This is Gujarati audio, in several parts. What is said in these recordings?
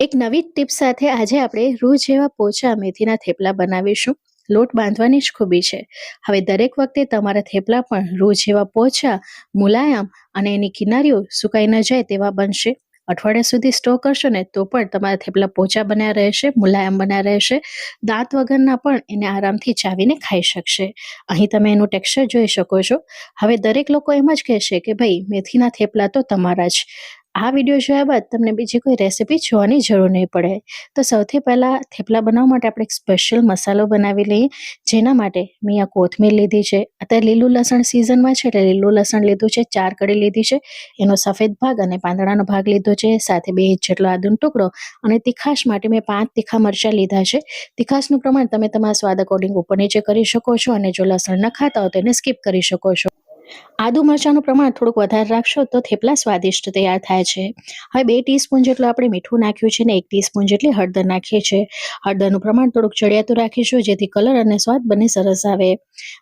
એક નવી ટીપ સાથે આજે આપણે રૂ જેવા પોચા મેથીના થેપલા બનાવીશું. લોટ બાંધવાની જ ખૂબી છે. હવે દરેક વખતે તમારા થેપલા પણ રૂ જેવા પોચા, મુલાયમ અને એની કિનારીઓ સુકાઈ ન જાય તેવા બનશે. અઠવાડિયા સુધી સ્ટોર કરશો ને તો પણ તમારા થેપલા પોચા બન્યા રહેશે, મુલાયમ બન્યા રહેશે. દાંત વગરના પણ એને આરામથી ચાવીને ખાઈ શકશે. અહીં તમે એનું ટેક્સચર જોઈ શકો છો. હવે દરેક લોકો એમ જ કહેશે કે ભાઈ, મેથીના થેપલા તો તમારા જ. આ વીડિયો જોયા બાદ તમને બીજી કોઈ રેસીપી જોવાની જરૂર નહીં પડે. તો સૌથી પહેલાં થેપલા બનાવવા માટે આપણે એક સ્પેશિયલ મસાલો બનાવી લઈએ. જેના માટે મેં આ કોથમીર લીધી છે. અત્યારે લીલું લસણ સિઝનમાં છે એટલે લીલું લસણ લીધું છે, ચાર કડી લીધી છે. એનો સફેદ ભાગ અને પાંદડાનો ભાગ લીધો છે, સાથે બે ઇંચ જેટલો આદુનો ટુકડો અને તીખાશ માટે મેં પાંચ તીખા મરચાં લીધા છે. તીખાશનું પ્રમાણ તમે તમારા સ્વાદ અકોર્ડિંગ ઉપર નીચે કરી શકો છો અને જો લસણ ન ખાતા હો તો એને સ્કીપ કરી શકો છો. આદુ મરચાંનું પ્રમાણ થોડુંક વધારે રાખશો તો થેપલા સ્વાદિષ્ટ તૈયાર થાય છે. હવે બે ટીસ્પૂન જેટલું આપણે મીઠું નાખ્યું છે ને એક ટીસ્પૂન જેટલી હળદર નાખીએ છીએ. હળદરનું પ્રમાણ થોડુંક ચડિયાતું રાખીશું જેથી કલર અને સ્વાદ બંને સરસ આવે.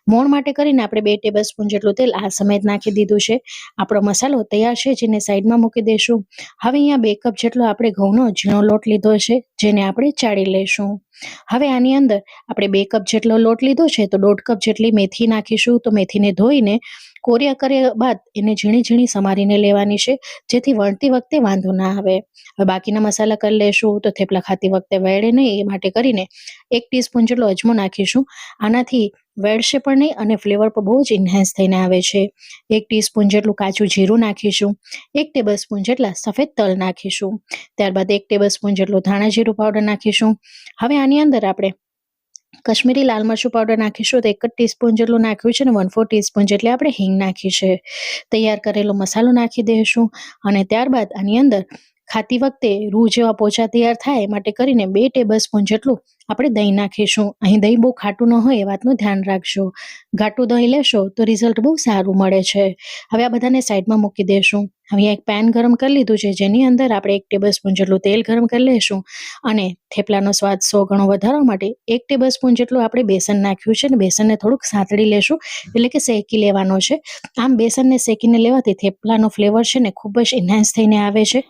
મોણ માટે કરીને આપણે બે ટેબલ સ્પૂન જેટલું તેલ આ સમયે નાખી દીધું છે. આપણો મસાલો તૈયાર છે જેને સાઈડમાં મૂકી દઈશું હવે અહીંયા બે કપ જેટલો આપણે ઘઉંનો ઝીણો લોટ લીધો છે જેને આપણે ચાળી લઈશું. હવે આની અંદર આપણે બે કપ જેટલો લોટ લીધો છે, તો દોઢ કપ જેટલી મેથી નાખીશું. તો મેથીને ધોઈને કોરિયા કર્યા બાદ એને ઝીણી ઝીણી સમારીને લેવાની છે, જેથી વણતી વખતે વાંધો ના આવે. હવે બાકીના મસાલા કરી લેશું, તો થેપલા ખાતી વખતે વેળે નહીં, એ માટે કરીને એક ટીસ્પૂન જેટલો અજમો નાખીશું. આનાથી વેડશે પણ નહીં અને ફ્લેવર પણ બહુ જ ઇન્હેન્સ થઈને આવે છે. એક ટીસ્પૂન જેટલું કાચું જીરું નાખીશું, એક ટેબલ સ્પૂન જેટલા સફેદ તલ નાખીશું, ત્યારબાદ એક ટેબલ સ્પૂન જેટલું ધાણા જીરું પાવડર નાખીશું. હવે આની અંદર આપણે કશ્મીરી લાલ મરચું પાવડર નાખીશું, તો એક જ ટીસ્પૂન જેટલું નાખ્યું છે અને વન ફોર ટીસ્પૂન જેટલી આપણે હિંગ નાખી છે. તૈયાર કરેલો મસાલો નાખી દઈશું અને ત્યારબાદ આની અંદર ખાતી વખતે રૂ જેવા પોચા તૈયાર થાય માટે કરીને બે ટેબલ સ્પૂન જેટલું આપણે દહીં નાખીશું. અહીં દહીં બહુ ખાટું ન હોય એ વાતનું ધ્યાન રાખજો. ઘાટું દહીં લેશો તો રિઝલ્ટ બહુ સારું મળે છે. હવે આ બધાને સાઈડમાં મૂકી દઈશું હવે એક પેન ગરમ કરી લીધું છે, જેની અંદર આપણે એક ટેબલ સ્પૂન જેટલું તેલ ગરમ કરી લઈશું અને થેપલાનો સ્વાદ સો ગણો વધારવા માટે એક ટેબલ સ્પૂન જેટલું આપણે બેસન નાખ્યું છે અને બેસનને થોડુંક સાંતળી લેશું, એટલે કે શેકી લેવાનો છે. આમ બેસનને શેકીને લેવાથી થેપલાનો ફ્લેવર છે ને ખૂબ જ એન્હાન્સ થઈને આવે છે.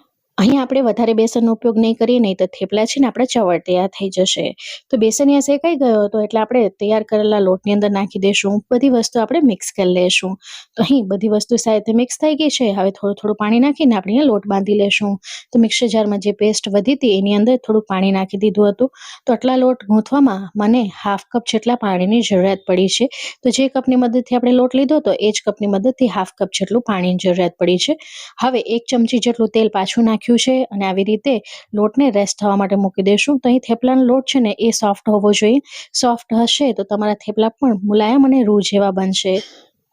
અહીં આપણે વધારે બેસનનો ઉપયોગ નહીં કરીએ, નહીં તો થેપલા છે ને આપણે ચવડ તૈયાર થઈ જશે. તો બેસન અહીંયા શેકાઈ ગયો હતો? એટલે આપણે તૈયાર કરેલા લોટની અંદર નાખી દઈશું બધી વસ્તુ આપણે મિક્સ કરી લઈશું તો અહીં બધી વસ્તુ સાથે મિક્સ થઈ ગઈ છે. હવે થોડું થોડું પાણી નાખીને આપણે લોટ બાંધી લેશું. તો મિક્સર જારમાં જે પેસ્ટ વધી હતી એની અંદર થોડું પાણી નાખી દીધું હતું. તો આટલા લોટ ગૂંથવામાં મને હાફ કપ જેટલા પાણીની જરૂરિયાત પડી છે. તો જે કપની મદદથી આપણે લોટ લીધો હતો, એ જ કપની મદદથી હાફ કપ જેટલું પાણીની જરૂરિયાત પડી છે. હવે એક ચમચી જેટલું તેલ પાછું નાખ્યું. રાખ્યું છે અને આવી રીતે લોટને રેસ્ટ થવા માટે મૂકી દેશું. તો અહીં થેપલાનો લોટ છે ને એ સોફ્ટ હોવો જોઈએ. સોફ્ટ હશે તો તમારા થેપલા પણ મુલાયમ અને રૂ જેવા બનશે.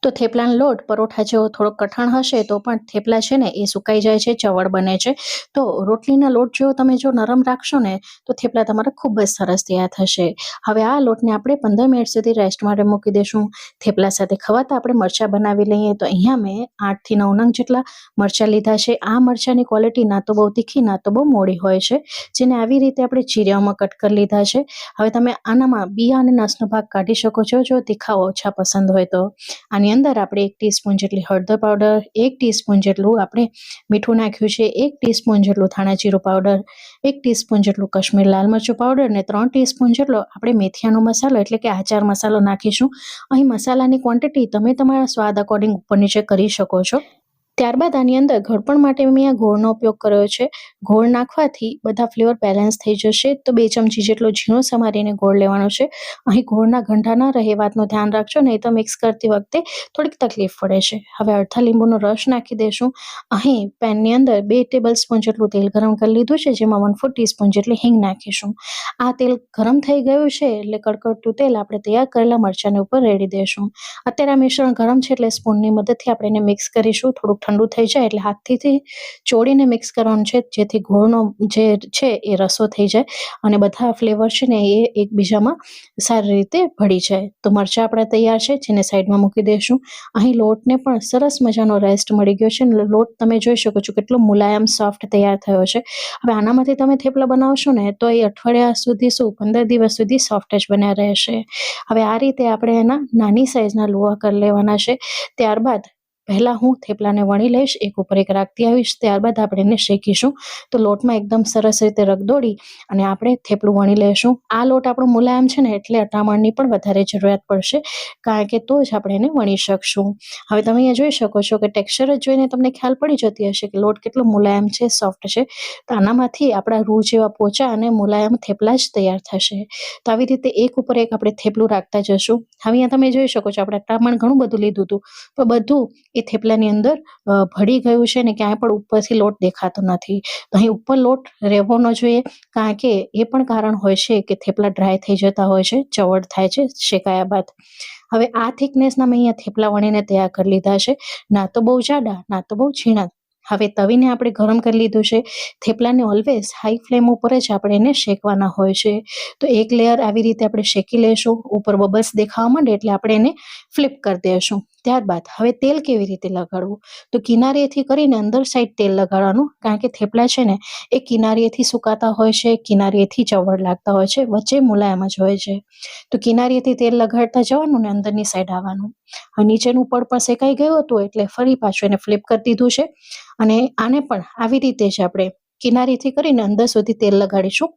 તો થેપલાનો લોટ, પરોઠા જેવો થોડોક કઠણ હશે તો પણ થેપલા છે ને એ સુકાઈ જાય છે ચવડ બને છે. તો રોટલીના લોટ જેવો તમે જો નરમ રાખશો ને, તો થેપલા તમારા ખૂબ જ સરસ તૈયાર થશે. હવે આ લોટને આપણે પંદર મિનિટ સુધી રેસ્ટ માટે મૂકી દઈશું થેપલા સાથે ખવાતા આપણે મરચાં બનાવી લઈએ તો અહીંયા મેં આઠથી નવ નંગ જેટલા મરચાં લીધા છે. આ મરચાંની ક્વોલિટી ના તો બહુ તીખી, ના તો બહુ મોડી હોય છે, જેને આવી રીતે આપણે ચીરિયામાં કટ કરી લીધા છે. હવે તમે આનામાં બિયા અને નસનો ભાગ કાઢી શકો છો. જો તીખા ઓછા પસંદ હોય તો. આની અંદર આપણે એક ટીસ્પૂન જેટલી હળદર પાવડર એક ટીસ્પૂન જેટલું આપણે મીઠું નાખ્યું છે, એક ટીસ્પૂન જેટલું ધાણા જીરું પાવડર એક ટીસ્પૂન જેટલું કશ્મીર લાલ મરચું પાવડર અને ત્રણ ટીસ્પૂન જેટલો આપણે મેથીયાનો મસાલો એટલે કે આચાર મસાલો નાખીશું. અહીં મસાલાની ક્વોન્ટિટી તમે તમારા સ્વાદ અકોર્ડિંગ ઉપર નીચે કરી શકો છો. ત્યારબાદ આની અંદર ઘડપણ માટે મેં આ ગોળનો ઉપયોગ કર્યો છે. ગોળ નાખવાથી બધા ફ્લેવર બેલેન્સ થઈ જશે. તો બે ચમચી જેટલો ઝીણો સમારીને ગોળ લેવાનો છે. અહીં ગોળના ગંઠા ન રહે વાતનું ધ્યાન રાખજો, નહીં તો મિક્સ કરતી વખતે થોડીક તકલીફ પડે છે. હવે અડધા લીંબુનો રસ નાખી દઈશું અહીં પેનની અંદર બે ટેબલ સ્પૂન જેટલું તેલ ગરમ કરી લીધું છે, જેમાં વન ફોર ટીસ્પૂન જેટલી હિંગ નાખીશું. આ તેલ ગરમ થઈ ગયું છે એટલે કડકડતું તેલ આપણે તૈયાર કરેલા મરચાંની ઉપર રેડી દઈશું અત્યારે આ મિશ્રણ ગરમ છે એટલે સ્પૂનની મદદથી આપણે એને મિક્સ કરીશું. થોડુંક ઠંડુ થઈ જાય એટલે હાથથી ચોળીને મિક્સ કરવાનું છે, જેથી ગોળનો જે છે એ રસો થઈ જાય અને બધા ફ્લેવર છે ને એ એકબીજામાં સારી રીતે ભળી જાય. તો મરચાં આપણા તૈયાર છે, જેને સાઈડમાં મૂકી દઈશું. અહીં લોટને પણ સરસ મજાનો રેસ્ટ મળી ગયો છે. લોટ તમે જોઈ શકો છો કેટલો મુલાયમ સોફ્ટ તૈયાર થયો છે. હવે આનામાંથી તમે થેપલા બનાવશો ને, તો એ અઠવાડિયા સુધી શું, પંદર દિવસ સુધી સોફ્ટ જ બન્યા રહેશે. હવે આ રીતે આપણે એના નાની સાઈઝના લોહા કરી લેવાના છે. ત્યારબાદ પહેલાં હું થેપલાને વણી લઈશ, એક ઉપર એક રાખતી આવીશ, ત્યારબાદ આપણે એને શેકીશું. તો લોટમાં એકદમ સરસ રીતે રગદોડી અને આપણે થેપલું વણી લઈશું. આ લોટ આપણો મુલાયમ છે ને એટલે અટામણની પણ વધારે જરૂરિયાત પડશે, કારણ કે તો જ આપણે એને વણી શકશું. હવે તમે અહીંયા જોઈ શકો છો કે ટેક્સચર જ જોઈને તમને ખ્યાલ પડી જતી હશે કે લોટ કેટલો મુલાયમ છે, સોફ્ટ છે. તો આનામાંથી આપણા રૂ જેવા પોચા અને મુલાયમ થેપલા જ તૈયાર થશે. તો આવી રીતે એક ઉપર એક આપણે થેપલું રાખતા જશું. હવે અહીંયા તમે જોઈ શકો છો આપણે અટામણ ઘણું બધું લીધું હતું. તો બધું એ થેપલાની અંદર ભળી ગયું છે ને ક્યાંય પણ ઉપરથી લોટ દેખાતો નથી. અહીં ઉપર લોટ રહેવો ન જોઈએ કારણ કે એ પણ કારણ હોય છે કે થેપલા ડ્રાય થઈ જતા હોય છે ચવડ થાય છે, શેકાયા બાદ. હવે આ થિકનેસના મેં અહીંયા થેપલા વણીને તૈયાર કરી લીધા છે. ના તો બહુ જાડા, ના તો બહુ ઝીણા. હવે તવીને આપણે ગરમ કરી લીધું છે. થેપલાને ઓલવેઝ હાઈ ફ્લેમ ઉપર જ આપણે એને શેકવાના હોય છે. તો એક લેયર આવી રીતે આપણે શેકી લેશું. ઉપર બબલ્સ દેખાવા માંડે એટલે આપણે એને ફ્લિપ કરી દઈશું ત્યારબાદ હવે તેલ કેવી રીતે લગાડવું? તો કિનારીએથી કરીને અંદર સાઈડ તેલ લગાડવાનું, કારણ કે થેપલા છે ને, એ કિનારીએથી સુકાતા હોય છે કિનારીએથી ચવડ લાગતા હોય છે, વચ્ચે મુલાયમ જ હોય છે. તો કિનારીએથી તેલ લગાડતા જવાનું ને અંદરની સાઈડ આવવાનું. હવે નીચેનું પડ પણ શેકાઈ ગયું હતું, એટલે ફરી પાછું એને ફ્લિપ કરી દીધું છે. અને આને પણ આવી રીતે જ આપણે કિનારીથી કરીને અંદર સુધી તેલ લગાડીશું.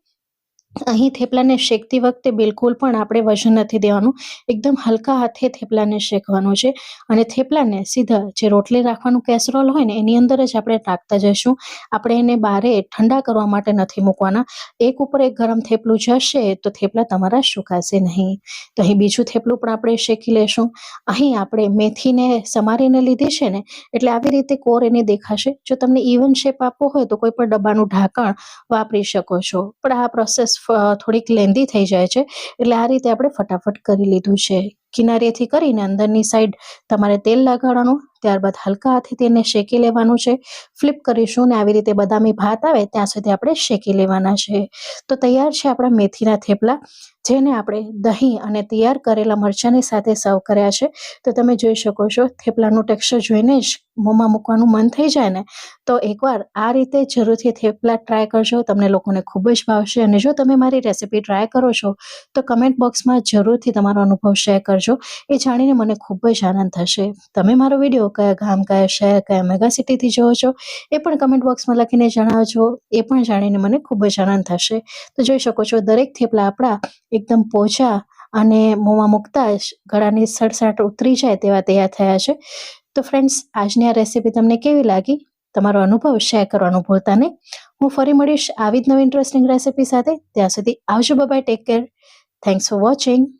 અહીં થેપલાને શેકતી વખતે બિલકુલ પણ આપણે વજન નથી દેવાનું. એકદમ હલકા હાથે થેપલાને શેકવાનું છે અને થેપલાને સીધા જે રોટલી રાખવાનું કેસરોલ હોય ને, એની અંદર જ આપણે નાખતા જઈશું. આપણે એને બારે ઠંડા કરવા માટે નથી મૂકવાના. એક ઉપર એક ગરમ થેપલું જશે તો થેપલા તમારા સુકાશે નહીં. તો અહીં બીજું થેપલું પણ આપણે શેકી લેશું. અહીં આપણે મેથીને સમારીને લીધી છે ને, એટલે આવી રીતે કોર એને દેખાશે. જો તમને ઇવન શેપ આપવો હોય તો કોઈ પણ ડબ્બાનું ઢાંકણ વાપરી શકો છો. પણ આ પ્રોસેસ થોડીક લેન્ધી થઈ જાય છે. એટલે આ રીતે આપણે ફટાફટ કરી લીધું છે. કિનારીએથી કરીને અંદરની સાઈડ તમારે તેલ લગાડવાનું ત્યારબાદ હલકા હાથે તેને શેકી લેવાનું છે. ફ્લિપ કરીશું ને આવી રીતે બદામી ભાત આવે ત્યાં સુધી આપણે શેકી લેવાના છે. તો તૈયાર છે આપણા મેથીના થેપલા, જેને આપણે દહીં અને તૈયાર કરેલા મરચાંની સાથે સર્વ કર્યા છે. તો તમે જોઈ શકો છો, થેપલાનું ટેક્સચર જોઈને જ મોંમાં મૂકવાનું મન થઈ જાય ને? તો એકવાર આ રીતે જરૂરથી થેપલા ટ્રાય કરજો, તમને લોકોને ખૂબ જ ભાવશે. અને જો તમે મારી રેસિપી ટ્રાય કરો છો, તો કમેન્ટ બોક્સમાં જરૂરથી તમારો અનુભવ શેર કરજો. એ જાણીને મને ખૂબ જ આનંદ થશે. તમે મારો વીડિયો કયા ગામ, કયા શહેર, કયા મેગા સિટીથી જોવો છો, એ પણ કમેન્ટ બોક્સમાં લખીને જણાવજો. એ પણ જાણીને મને ખૂબ જ આનંદ થશે. તો જોઈ શકો છો, દરેક થેપલા આપણા એકદમ પોચા અને મોંમાં મૂકતા જ ગળાની સડસાટ ઉતરી જાય તેવા તૈયાર થયા છે. તો ફ્રેન્ડ્સ આજની આ રેસીપી તમને કેવી લાગી? તમારો અનુભવ શેર કરવાનું ભૂલતા નહીં. હું ફરી મળીશ આવી જ નવી ઇન્ટરેસ્ટિંગ રેસીપી સાથે. ત્યાં સુધી આવજો bye take care thanks for watching